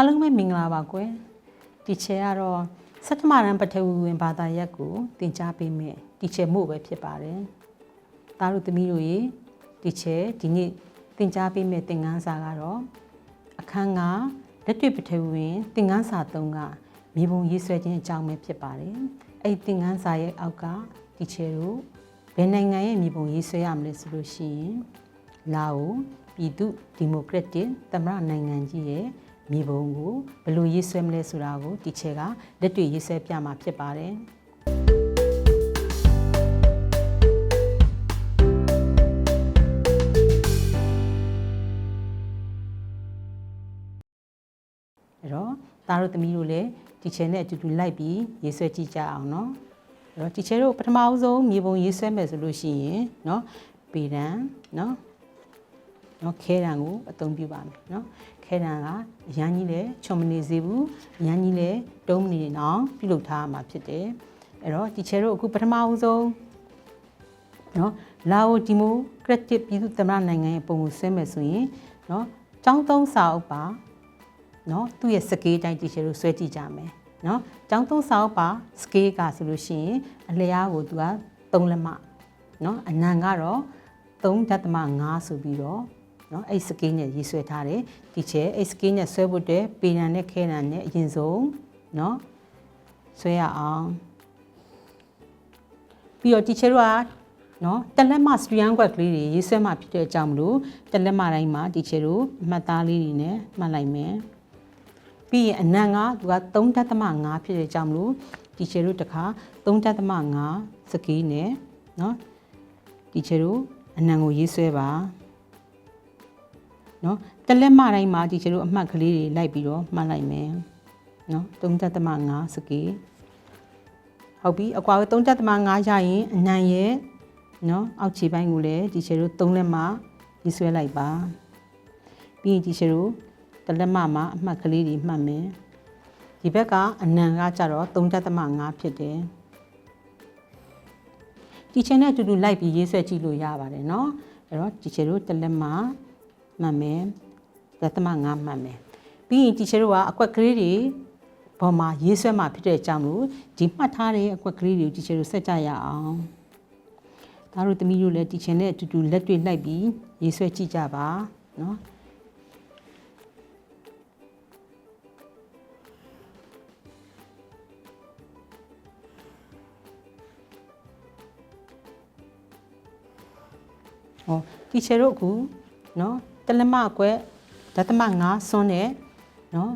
အားလုံးပဲမင်္ဂလာပါကွယ်ဒီချေကတော့စက်တမရန်ပထဝီဝင်ဘာသာရပ်ကိုသင်ကြားပေးမယ်ဒီချေမို့ပဲဖြစ်ပါတယ်သားတို့သမီးတို့ရေဒီချေဒီနေ့သင်ကြားပေးမယ်သင်ခန်းစာကတော့အခန်းကလက်တွေ့ပထဝီဝင်သင်ခန်းစာ၃ကမြေပုံရေးဆွဲခြင်းအကြောင်းပဲဖြစ်ပါတယ်အဲ့ဒီသင်ခန်းစာရဲ့အောက်ကဒီချေတို့ဘယ်နိုင်ငံရဲ့မြေပုံရေးဆွဲရမလဲဆိုလို့ရှိရင်လာအိုပြည်သူဒီမိုကရက်တစ်သမ္မတနိုင်ငံကြီးရဲ့ မြေပုံကိုဘယ်လိုရေးဆွဲမလဲဆိုတာကိုဒီချက်ကလက်တွေ့ရေးဆွဲပြမှာဖြစ်ပါတယ်အဲ့တော့သားတို့သမီးတို့လည်းဒီချဲနဲ့အတူတူလိုက်ပြီးရေးဆွဲကြည့်ကြအောင်เนาะအဲ့တော့ဒီချဲတို့ပထမအဆုံးမြေပုံရေးဆွဲမယ်ဆိုလို့ရှိရင်เนาะပေဒံเนาะเนาะခဲတံကိုအသုံးပြုပါမယ်เนาะ ခဲတံကအရန်ကြီးလည်းချုံမနေစေဘူးအရန်ကြီးလည်းတုံးမနေအောင်ပြုလုပ်ထားရမှာဖြစ်တယ်အဲ့တော့ဒီချေတို့အခုပထမဦးဆုံးနော်လာအိုဒီမိုကရက်တစ်ပြည်သူ့သမ္မတနိုင်ငံရဲ့ပုံကိုဆွဲမယ်ဆိုရင်နော်ចောင်းသုံးစာအုပ်ပါနော်သူ့ရဲ့စကေးတိုင်းတီရှယ်ကိုဆွဲကြည့်ကြမယ်နော်ចောင်းသုံးစာအုပ်ပါစကေးကဆိုလို့ရှိရင်အလျားကိုသူက3လက်မနော်အနံကတော့3.5ဆိုပြီးတော့ เนาะအဲ့စကေးနဲ့ရေးဆွဲထားတယ်တီချယ်အဲ့စကေးနဲ့ဆွဲဖို့တဲ့ပေနံနဲ့ခဲနံနဲ့အရင်ဆုံးเนาะဆွဲရအောင်ပြီးတော့တီချယ်တို့ကနော်တလက်မစတရီယန်ကွက်ကလေးတွေရေးဆွဲမှဖြစ်တဲ့အကြောင်းမလို့တလက်မတိုင်းမှာတီချယ်တို့အမှတ်သားလေးတွေနဲ့မှတ်လိုက်မယ်ပြီးရင်အနံကသူက3.5ဖြစ်တဲ့အကြောင်းမလို့တီချယ်တို့တခါ3.5စကီးနဲ့နော်တီချယ်တို့အနံကိုရေးဆွဲပါ နော်တလက်မတိုင်းမှာတီချယ်တို့အမှတ်ကလေးတွေလိုက်ပြီးတော့မှတ်လိုက်မယ်နော်3.5စကီးဟုတ်ပြီအကွာကို3.5ရရင်အနံရဲ့နော်အောက်ခြေပိုင်းကိုလည်းဒီချေတို့3လက်မရေးဆွဲလိုက်ပါပြီးရင်ဒီချေတို့တစ်လက်မမှာအမှတ်ကလေးတွေမှတ်မယ်ဒီဘက်ကအနံကကြတော့3.5ဖြစ်တယ်ဒီချေနဲ့အတူတူလိုက်ပြီးရေးဆွဲကြည့်လို့ရပါတယ်เนาะအဲ့တော့ဒီချေတို့တစ်လက်မ မှတ်မယ်လက်သမ5မှတ်မယ်ပြီးရင်ဒီချေတို့ကအကွက်ကလေးတွေပေါ်မှာရေးဆွဲမှာဖြစ်တဲ့အကြောင်းလို့ဒီမှတ်ထားတဲ့အကွက်ကလေးတွေကိုဒီချေတို့ဆက်ကြရအောင်ဒါတို့သမီးတို့လည်းတီချင်နဲ့အတူတူလက်တွေ့လိုက်ပြီးရေးဆွဲကြည့်ကြပါเนาะဟောတီချယ်တို့အခုเนาะ တလမကွက်ဒသမ9ဆွန်းတဲ့နော်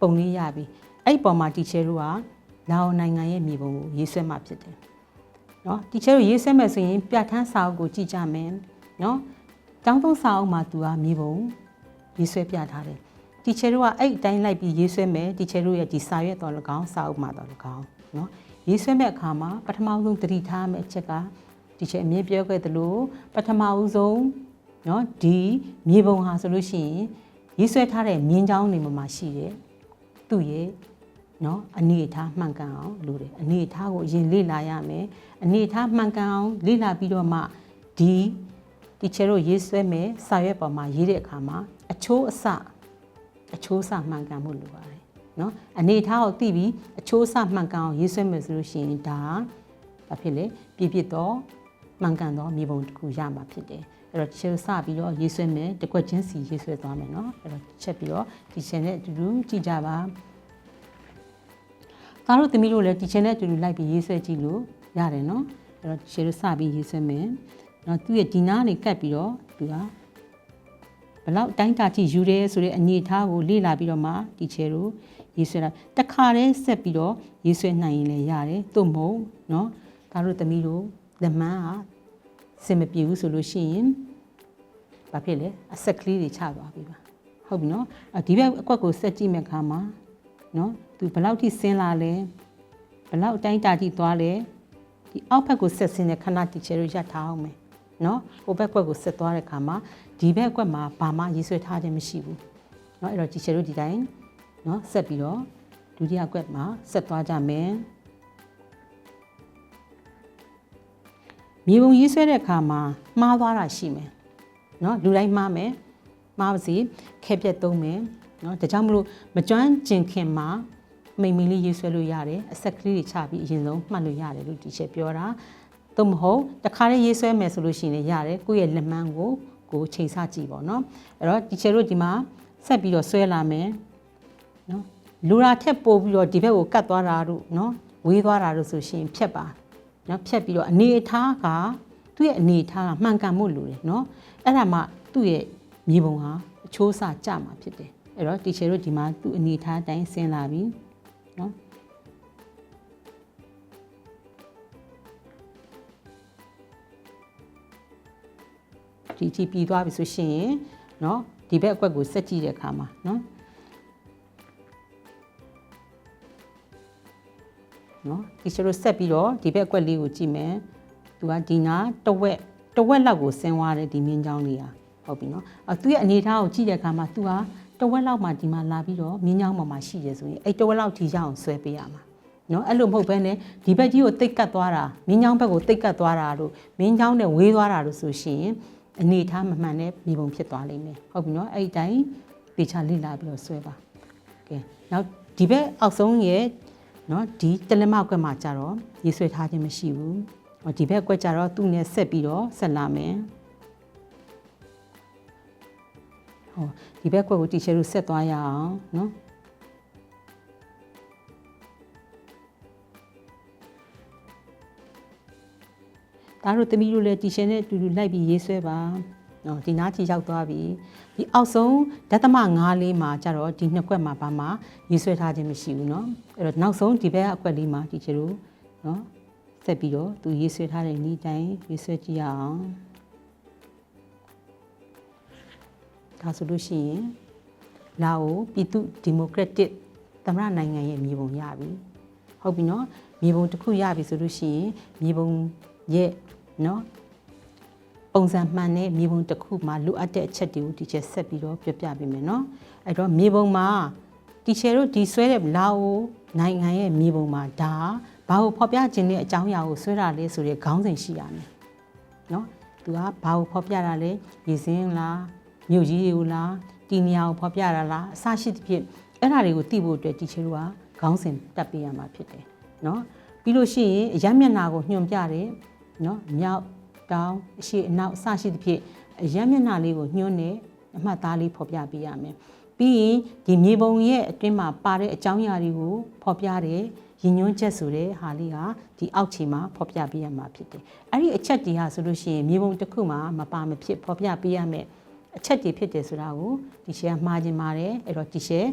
ပုံလေးရပြီအဲ့ပေါ်မှာတီချဲတို့ကလာအိုနိုင်ငံရဲ့မြေပုံကိုရေးဆွဲမှဖြစ်တယ်နော်တီချဲတို့ရေးဆွဲမယ်ဆိုရင်ပြဋ္ဌာန်းစာအုပ်ကိုကြည့်ကြမယ်နော်တောင်းတုံးစာအုပ်မှာသူကမြေပုံရေးဆွဲပြထားတယ်တီချဲတို့ကအဲ့အတိုင်းလိုက်ပြီးရေးဆွဲမယ်တီချဲတို့ရဲ့ဒီစာရွက်တော်လကောင်းစာအုပ်မှာတော်လကောင်းနော်ရေးဆွဲမဲ့အခါမှာပထမဆုံးသတိထားမယ့်အချက်ကတီချဲအမြင်ပြောခဲ့သလိုပထမဆုံး เนาะဒီမြေပုံဟာဆိုလို့ရှိရင်ရေးဆွဲထားတဲ့မြင်းချောင်းနေမှာရှိတယ်သူ့ရဲ့နော်အနေအထားမှန်ကန်အောင်လုပ်တယ်အနေအထားကိုအရင်လေ့လာရမယ်အနေအထားမှန်ကန်အောင်လေ့လာပြီးတော့မှဒီတီချယ်တို့ရေးဆွဲမယ်စာရွက်ပေါ်မှာရေးတဲ့အခါမှာအချိုးအစအချိုးအစမှန်ကန်မှုလိုပါတယ်နော်အနေအထားကိုသိပြီးအချိုးအစမှန်ကန်အောင်ရေးဆွဲမယ်ဆိုလို့ရှိရင်ဒါဘာဖြစ်လဲပြည့်ပြည့်တော့မှန်ကန်တော့မြေပုံတစ်ခုရမှာဖြစ်တယ် အဲ့တော့ချေစပြီးတော့ရေးဆွဲမယ်တကွက်ချင်းစီရေးဆွဲသွားမယ်เนาะအဲ့တော့ချက်ပြီးတော့ဒီ channel နဲ့အတူတူကြည့်ကြပါသားတို့သမီးတို့လည်းဒီ channel နဲ့အတူတူလိုက်ပြီးရေးဆွဲကြည့်လို့ရတယ်เนาะအဲ့တော့ချေစပြီးရေးဆွဲမယ်เนาะသူ့ရဲ့ဒီနားနေကတ်ပြီးတော့သူကဘလောက်အတိုင်းတာကြည့်ယူတယ်ဆိုတဲ့အနေအထားကိုလေ့လာပြီးတော့မှဒီချေတို့ရေးဆွဲတာတခါတည်းဆက်ပြီးတော့ရေးဆွဲနိုင်ရင်လည်းရတယ်သို့မဟုတ်เนาะသားတို့သမီးတို့လက်မှန်းက စင်မပြေဘူးဆိုလို့ရှိရင်ဘာဖြစ်လဲအဆက်ကလေးတွေချသွားပြီပါဟုတ်ပြီနော်အဒီဘက်အကွက်ကိုဆက်ကြည့်မဲ့ခါမှာနော်သူဘလောက်ထိဆင်းလာလဲဘလောက်အတိုင်းတာထိသွားလဲဒီအောက်ဘက်ကိုဆက်ဆင်းတဲ့ခဏတီချယ်တို့ရထားအောင်မယ်နော်ဟိုဘက်ကွက်ကိုဆက်သွားတဲ့ခါမှာဒီဘက်ကွက်မှာဘာမှရေးဆွဲထားခြင်းမရှိဘူးနော်အဲ့တော့တီချယ်တို့ဒီတိုင်းနော်ဆက်ပြီးတော့ဒုတိယကွက်မှာဆက်သွားကြမယ် မြေပုံရေးဆွဲတဲ့အခါမှာမှားသွားတာရှိမယ်เนาะလူတိုင်းမှားမယ်မှားပါစေခဲပြက်သုံးမယ် နော်ဒါကြောင့်မလို့မကျွမ်းကျင်ခင်မှာမိန်မီလေးရေးဆွဲလို့ရတယ်အဆက်ကလေးတွေချပြီးအရင်ဆုံးမှတ်လို့ရတယ်လို့ဒီချက်ပြောတာသို့မဟုတ်တခါလေးရေးဆွဲမယ်ဆိုလို့ရှိရင်လည်းရတယ်ကိုယ့်ရဲ့လက်မှန်းကိုကိုယ်ချိန်ဆကြည့်ပါတော့အဲ့တော့ဒီချက်တို့ဒီမှာဆက်ပြီးတော့ဆွဲလာမယ်နော်လူရာထက်ပို့ပြီးတော့ဒီဘက်ကိုကတ်သွားတာတို့နော်ဝေးသွားတာတို့ဆိုရှင်ဖြတ်ပါ နော်ဖြတ်ပြီးတော့အနေအထားကသူ့ရဲ့အနေအထားကမှန်ကန်မှုလိုတယ်နော်အဲ့ဒါမှသူ့ရဲ့မြေပုံဟာအချိုးအစကြမှာဖြစ်တယ်အဲ့တော့တီချယ်တို့ဒီမှာသူ့အနေအထားအတိုင်းဆင်းလာပြီနော်ဒီကြည့်ပြီးသွားပြီဆိုရှင်เนาะဒီဘက်အကွက်ကိုဆက်ကြည့်တဲ့အခါမှာเนาะ နော်ဒီကျတော့ဆက်ပြီးတော့ဒီဘက်အကွက်လေးကိုကြည့်မယ်သူကဒီနာတဝက်တဝက်လောက်ကိုဆင်းသွားတယ်ဒီမြင်းချောင်းလေးอ่ะဟုတ်ပြီနော်အဲသူရဲ့အနေထားကိုကြည့်တဲ့အခါမှာသူကတဝက်လောက်မှဒီမှာလာပြီးတော့မြင်းချောင်းပေါ်မှာရှိရဆိုရင်အဲ့တဝက်လောက်ဒီရအောင်ဆွဲပေးရမှာနော်အဲ့လိုမဟုတ်ဘဲနဲ့ဒီဘက်ကြီးကိုတိတ်ကတ်သွားတာမြင်းချောင်းဘက်ကိုတိတ်ကတ်သွားတာလို့မြင်းချောင်းနဲ့ဝေးသွားတာလို့ဆိုရှင်အနေထားမမှန်တဲ့မြေပုံဖြစ်သွားလိမ့်မယ်ဟုတ်ပြီနော်အဲ့ဒီတိုင်းတေချာလေ့လာပြီးတော့ဆွဲပါကဲနောက်ဒီဘက်အောက်ဆုံးရဲ့ နော်ဒီတလက်မကွက်မှာကြတော့ရေဆွဲထားခြင်းမရှိဘူးဟောဒီဘက်ကွက်ကြတော့သူ့နဲ့ဆက်ပြီးတော့ဆက်လာမယ်ဟောဒီဘက်ကွက်ကိုတီချယ်တို့ဆက်သွားရအောင်နော်ဒါတို့တမီးတို့လည်းတီရှင်နဲ့အတူတူလိုက်ပြီးရေးဆွဲပါ။နော်ဒီနားကြီးရောက်သွားပြီ။ ဒီအောက်ဆုံးဓာတမ9လေးမှာကျတော့ဒီနှစ်ခွက်မှာဘာမှရေးဆွဲထားခြင်းမရှိဘူးเนาะအဲ့တော့နောက်ဆုံးဒီဘက်အကွက်လေးမှာဒီချေတို့เนาะဆက်ပြီးတော့သူရေးဆွဲထားတဲ့ဤတိုင်းရေးဆွဲကြည့်ရအောင်ဒါဆိုလို့ရှိရင်လာအိုပြည်သူဒီမိုကရက်တစ်သမရနိုင်ငံရဲ့မြေပုံရပြီဟုတ်ပြီเนาะမြေပုံတစ်ခုရပြီဆိုလို့ရှိရင်မြေပုံရဲ့เนาะ ပုံစံမှန်တဲ့မြေပုံတစ်ခုမှာလိုအပ်တဲ့အချက်တွေကို teacher ဆက်ပြီးတော့ပြပြပေးမယ်နော်အဲ့တော့မြေပုံမှာ teacher တို့ဒီဆွဲတဲ့လာအိုနိုင်ငံရဲ့မြေပုံမှာဒါဘာကိုဖော်ပြခြင်းနဲ့အကြောင်းအရာကိုဆွဲတာလဲဆိုတဲ့ခေါင်းစဉ်ရှိရမယ်နော်သူကဘာကိုဖော်ပြတာလဲရေစင်းလားမြို့ကြီးတွေကိုလားတီနီယာကိုဖော်ပြတာလားအစရှိသဖြင့်အဲ့ဒါတွေကိုသိဖို့အတွက် teacher တို့ကခေါင်းစဉ်တက်ပေးရမှာဖြစ်တယ်နော်ပြီးလို့ရှိရင်အရမျက်နာကိုညွှန်ပြတယ်နော်မြောက် တောင်အရှိအနောက်အစရှိသဖြင့်အရမျက်နှာလေးကိုညှိုးနေအမှတ်သားလေးဖော်ပြပေးရမယ်။ပြီးရင်ဒီမြေပုံရဲ့အတွင်းမှာပါတဲ့အကြောင်းအရာတွေကိုဖော်ပြတဲ့ရည်ညွှန်းချက်ဆိုတဲ့ဟာလေးကဒီအောက်ခြေမှာဖော်ပြပေးရမှာဖြစ်တယ်။အဲ့ဒီအချက်တွေဟာဆိုလို့ရှိရင်မြေပုံတစ်ခုမှာမပါမဖြစ်ဖော်ပြပေးရမယ်အချက်တွေဖြစ်တယ်ဆိုတာကိုဒီရှယ်မှားခြင်းပါတယ်အဲ့တော့ဒီရှယ်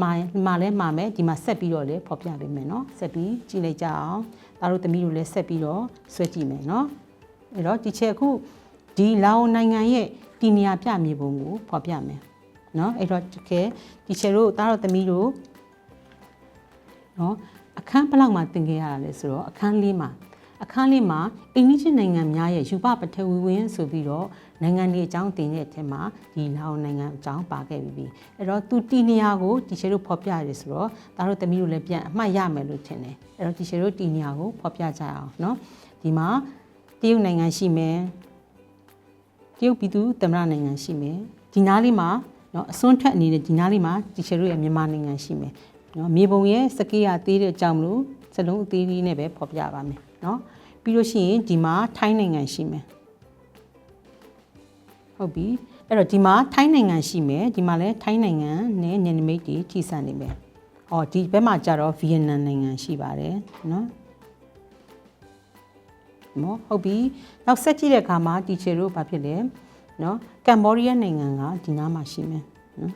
မှာမှာလဲမှာမယ်ဒီမှာဆက်ပြီးတော့လည်းဖော်ပြပေးမယ်เนาะဆက်ပြီးကြည့်လိုက်ကြအောင်ဒါတို့သမီးတို့လည်းဆက်ပြီးတော့ဆွဲကြည့်မယ်เนาะ အဲ့တော့ဒီချက်အခုဒီလာအိုနိုင်ငံရဲ့တီနီယာပြမြေပုံကိုဖော်ပြမယ်เนาะအဲ့တော့တကယ်ဒီချက်တို့သားတော်သမီးတို့เนาะအခန်းဘလောက်မှတင်ခဲ့ရတာလဲဆိုတော့အခန်းလေးမှာအခန်းလေးမှာအိန္ဒိချင်းနိုင်ငံများရဲ့ယူပပထဝီဝင်ဆိုပြီးတော့နိုင်ငံတွေအကြောင်းတင်တဲ့အထက်မှာဒီလာအိုနိုင်ငံအကြောင်းပါခဲ့ပြီးပြီအဲ့တော့သူတီနီယာကိုဒီရှယ်တို့ဖော်ပြရတယ်ဆိုတော့ဒါတို့သမီးတို့လည်းပြန်အမှတ်ရမယ်လို့ထင်တယ်အဲ့တော့ဒီရှယ်တို့တီနီယာကိုဖော်ပြကြအောင်เนาะဒီမှာ တရုတ်နိုင်ငံရှိမယ်တရုတ်ပြည်သူသမ္မတနိုင်ငံရှိမယ်ဒီနားလေးမှာနော်အစွန်းထက်အနေနဲ့ဒီနားလေးမှာတီချယ်တို့ရဲ့မြန်မာနိုင်ငံရှိမယ်နော်မြေပုံရဲ့စကေးရသေးတဲ့အကြောင်းမလို့စလုံးအသေးလေးနဲ့ပဲဖော်ပြပါမယ်နော်ပြီးလို့ရှိရင်ဒီမှာထိုင်းနိုင်ငံရှိမယ်ဟုတ်ပြီအဲ့တော့ဒီမှာထိုင်းနိုင်ငံရှိမယ်ဒီမှာလည်းထိုင်းနိုင်ငံနဲ့နယ်နိမိတ်တွေထိစပ်နေမယ်။အော်ဒီဘက်မှာကြတော့ဗီယက်နမ်နိုင်ငံရှိပါတယ်နော်။ နော်ဟုတ်ပြီနောက်ဆက်ကြည့်တဲ့အခါမှာ teacher တို့ဘာဖြစ်လဲနော်ကမ်ဘောဒီးယားနိုင်ငံကဒီနားမှာရှိမယ်နော်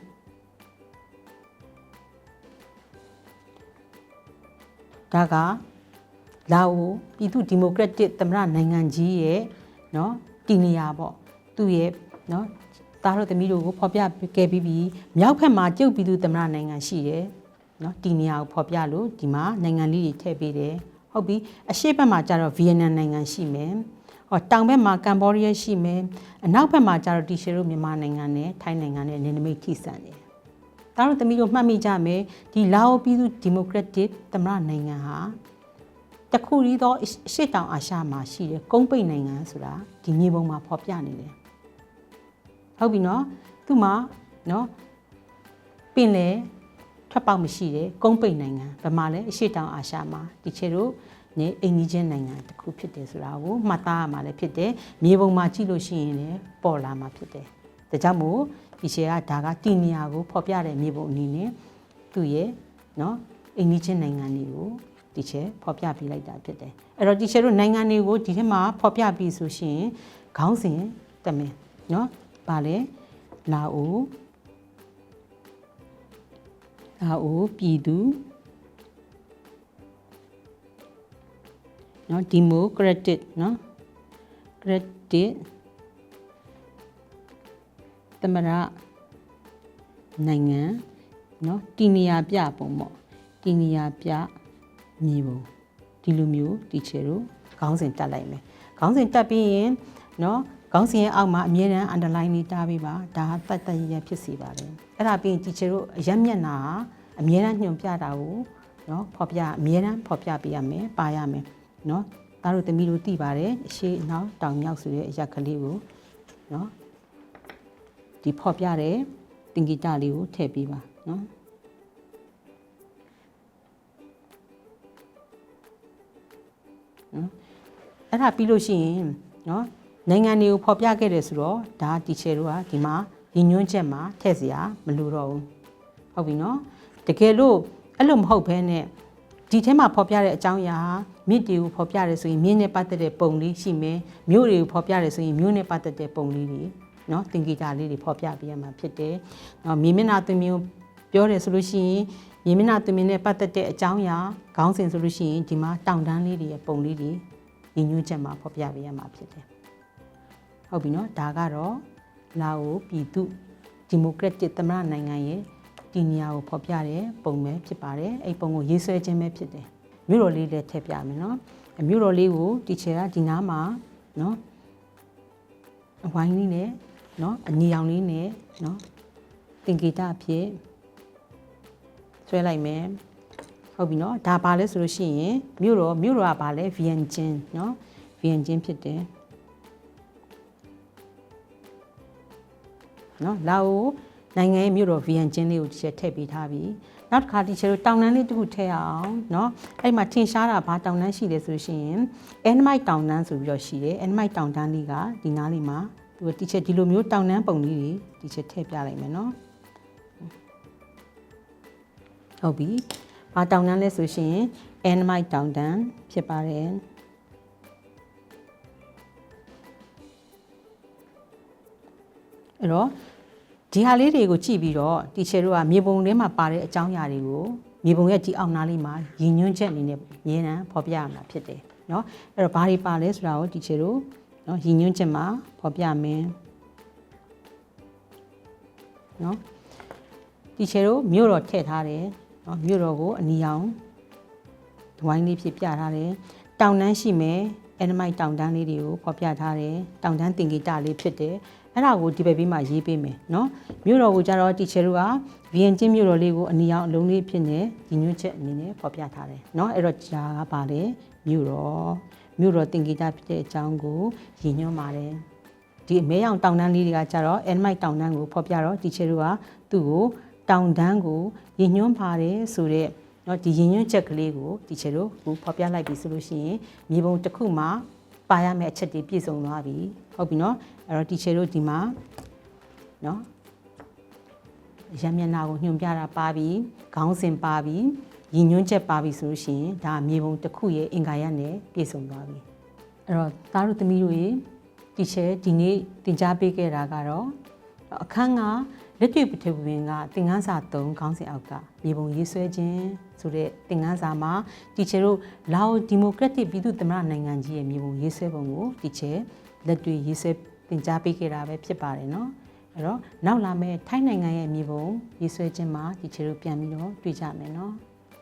ဒါကလာအိုပြည်သူဒီမိုကရက်တစ်သမ္မတနိုင်ငံကြီးရဲ့နော်တီနီယာပေါ့သူ့ရဲ့နော်သားတို့သမီးတို့ကိုဖော်ပြခဲ့ပြီးပြီးမြောက်ဖက်မှာကျုပ်ပြည်သူသမ္မတနိုင်ငံရှိတယ်နော်တီနီယာကိုဖော်ပြလို့ဒီမှာနိုင်ငံလေးတွေထည့်ပေးတယ် ဟုတ်ပြီအရှေ့ဘက်မှာကျတော့ဗီယက်နမ်နိုင်ငံရှိမယ်ဟောတောင်ဘက်မှာကမ်ဘောဒီးယားရှိမယ်အနောက်ဘက်မှာကျတော့တီရှယ်တို့မြန်မာနိုင်ငံနဲ့ထိုင်းနိုင်ငံနဲ့နယ်နိမိတ်ထိစပ်နေတယ်ဒါတို့သမီးတို့မှတ်မိကြမယ်ဒီလာအိုပြည်သူဒီမိုကရက်တစ်သမ္မတနိုင်ငံဟာတခုရီသောအရှေ့တောင်အာရှမှာရှိတဲ့ကုန်းပိတ်နိုင်ငံဆိုတာဒီမြေပုံမှာဖော်ပြနေတယ်ဟုတ်ပြီနော်သူ့မှာနော်ပင်လေ ထွက်ပေါက်မရှိတဲ့ကုန်းပိတ်နိုင်ငံဗမာလည်းအရှိတောင်အာရှမှာဒီချေတို့နေအိမ်ကြီးချင်းနိုင်ငံတစ်ခုဖြစ်တယ်ဆိုတာကိုမှတ်သားရမှာလည်းဖြစ်တယ်မြေပုံမှာကြည့်လို့ရှိရင်လည်းပေါ်လာမှာဖြစ်တယ်ဒါကြောင့်မို့ဒီချေကဒါကတီနီယာကိုဖော်ပြတဲ့မြေပုံအနေနဲ့သူ့ရဲ့နော်အိမ်ကြီးချင်းနိုင်ငံတွေကိုဒီချေဖော်ပြပေးလိုက်တာဖြစ်တယ်အဲ့တော့ဒီချေတို့နိုင်ငံတွေကိုဒီထဲမှာဖော်ပြပြီးဆိုရှင်ခေါင်းစဉ်တမင်နော်ဗာလဲလာအို လာအိုပြည်သူနော်ဒီမိုကရက်တစ်နော်ကရက်တစ်သမရနိုင်ငံနော်တီနီယာပြပုံပေါ့တီနီယာပြမြေပုံဒီလိုမျိုးတီချေတို့ခေါင်းစဉ်တက်လိုက်မယ်ခေါင်းစဉ်တက်ပြီးရင်နော် ခေါင်းစဉ်ရဲ့အောက်မှာအမြဲတမ်း underline လေးတားပေးပါဒါကတတ်တတ်ရရဖြစ်စီပါတယ်အဲ့ဒါပြီးရင်တီချေတို့အရက်မျက်နှာအမြဲတမ်းညွှန်ပြတာကိုနော်ဖော်ပြအမြဲတမ်းဖော်ပြပေးရမယ်ပါရမယ်နော်သားတို့သမီးတို့သိပါတယ်အရှိနောက်တောင်မြောက်ဆိုတဲ့အရက်ကလေးကိုနော်ဒီဖော်ပြတဲ့တင်ဂီတလေးကိုထည့်ပေးပါနော်နော်အဲ့ဒါပြီးလို့ရှိရင်နော် နိုင်ငံတွေကိုဖော်ပြခဲ့တယ်ဆိုတော့ဒါတီချယ်တို့ကဒီမှာရည်ညွှန်းချက်မှာထည့်စရာမလိုတော့ဘူးဟုတ်ပြီနော်တကယ်လို့အဲ့လိုမဟုတ်ဘဲနဲ့ဒီထဲမှာဖော်ပြတဲ့အကြောင်းအရာမြစ်တွေကိုဖော်ပြရဲဆိုရင်မြင်းနဲ့ပတ်သက်တဲ့ပုံလေးရှိမယ်မြို့တွေကိုဖော်ပြရဲဆိုရင်မြို့နဲ့ပတ်သက်တဲ့ပုံလေးတွေနော်သင်္ကေတလေးတွေဖော်ပြပေးရမှာဖြစ်တယ်။နော်မြေမျက်နှာသွင်းမျိုးပြောတယ်ဆိုလို့ရှိရင်မြေမျက်နှာသွင်းမျိုးနဲ့ပတ်သက်တဲ့အကြောင်းအရာခေါင်းစဉ်ဆိုလို့ရှိရင်ဒီမှာတောင်တန်းလေးတွေရဲ့ပုံလေးတွေညီညွတ်ချက်မှာဖော်ပြပေးရမှာဖြစ်တယ်။ ဟုတ်ပြီနော်ဒါကတော့လာအိုပြည်သူဒီမိုကရက်တစ်သမ္မတနိုင်ငံရဲ့ဒီနေရာကိုဖော်ပြတဲ့ပုံပဲဖြစ်ပါတယ်။အဲ့ပုံကိုရေးဆွဲခြင်းပဲဖြစ်တယ်။မြို့တော်လေးလည်းထည့်ပြမယ်နော်။မြို့တော်လေးကိုတီချယ်ကဒီနားမှာနော်အဝိုင်းလေးနဲ့နော်အညီအောင်လေးနဲ့နော်တင်ဂီတအဖြစ်ဆွဲလိုက်မယ်ဟုတ်ပြီနော်ဒါပါလဲဆိုလို့ရှိရင်မြို့တော်မြို့တော်ကပါလဲဗီယန်ဂျင်နော်ဗီယန်ဂျင်ဖြစ်တယ် နော်လာအိုနိုင်ငံရဲ့မြို့တော်ဗီယန်ဂျင်လေးကိုတစ်ချက်ထည့်ပေးထားပြီနောက်တစ်ခါဒီချေတို့တောင်တန်းလေးတစ်ခုထည့်အောင်เนาะအဲ့မှာထင်ရှားတာဘာတောင်တန်းရှိလဲဆိုရှင်အန်မိုက်တောင်တန်းဆိုပြီးတော့ရှိတယ်အန်မိုက်တောင်တန်းလေးကဒီနားလေးမှာသူတီချက်ဒီလိုမျိုးတောင်တန်းပုံလေးတွေတီချက်ထည့်ပြလိုက်မယ်เนาะဟုတ်ပြီဘာတောင်တန်းလဲဆိုရှင်အန်မိုက်တောင်တန်းဖြစ်ပါတယ် အဲ့တော့ဒီဟာလေးတွေကိုကြည့်ပြီးတော့တီချယ်တို့ကမြေပုံထဲမှာပါတဲ့အကြောင်းအရာတွေကိုမြေပုံရဲ့ဒီအောက်နားလေးမှာရည်ညွှန်းချက်အနေနဲ့မြင်နံဖော်ပြရမှာဖြစ်တယ်เนาะအဲ့တော့ဘာတွေပါလဲဆိုတာကိုတီချယ်တို့เนาะရည်ညွှန်းချက်မှာဖော်ပြမယ်เนาะတီချယ်တို့မြို့တော်ထည့်ထားတယ်เนาะမြို့တော်ကိုအနီအောင်ဒဝိုင်းလေးဖြစ်ပြထားတယ်တောင်တန်းရှိမယ်အန်မိုက်တောင်တန်းလေးတွေကိုဖော်ပြထားတယ်တောင်တန်းတင်ဂီတလေးဖြစ်တယ် အဲ့ဒါကိုဒီဘက်ဘေးမှာရေးပေးမယ်เนาะမြို့တော်ကိုကြတော့တီချယ်တို့ကဗီယန်ချင်းမြို့တော်လေးကိုအနီအောင်အလုံးလေးဖြစ်နေဒီညွှန်းချက်အနေနဲ့ဖော်ပြထားတယ်เนาะအဲ့တော့ဂျာကပါလေမြို့တော်မြို့တော်တင်ဂီတဖြစ်တဲ့အကြောင်းကိုရည်ညွှန်းပါတယ်ဒီအမဲရောင်တောင်တန်းလေးတွေကကြတော့အန်မိုက်တောင်တန်းကိုဖော်ပြတော့တီချယ်တို့ကသူ့ကိုတောင်တန်းကိုရည်ညွှန်းပါတယ်ဆိုတော့เนาะဒီရည်ညွှန်းချက်ကလေးကိုတီချယ်တို့ကိုဖော်ပြလိုက်ပြီဆိုလို့ရှိရင်မြေပုံတစ်ခုမှာ ပါရမယ့်အချက်တွေပြည့်စုံသွားပြီဟုတ်ပြီနော်အဲ့တော့ teacher တို့ဒီမှာနော်ရမျက်နှာကိုညွှန်ပြတာပါပြီခေါင်းစဉ်ပါပြီရည်ညွှန်းချက်ပါပြီဆိုလို့ရှိရင်ဒါမြေပုံတစ်ခုရဲ့အင်္ဂါရနဲ့ပြည့်စုံသွားပြီအဲ့တော့သားတို့သမီးတို့ရေ teacher ဒီနေ့သင်ကြားပေးခဲ့တာကတော့အခန်းက လက်တွေ့ပထဝီကသင်္ကန်းစာ3ခေါင်းစဉ်အောက်ကရေပုံရေးဆွဲခြင်းဆိုတဲ့သင်္ကန်းစာမှာတီချေတို့လာအိုဒီမိုကရက်တစ်ပြည်သူ့သမ္မတနိုင်ငံကြီးရဲ့မြေပုံရေးဆွဲပုံကိုတီချေလက်တွေ့ရေးဆွဲသင်ကြားပေးခဲ့တာပဲဖြစ်ပါတယ်နော်အဲ့တော့နောက်လာမယ့်ထိုင်းနိုင်ငံရဲ့မြေပုံရေးဆွဲခြင်းမှာတီချေတို့ပြန်ပြီးတော့တွေ့ကြမယ်နော်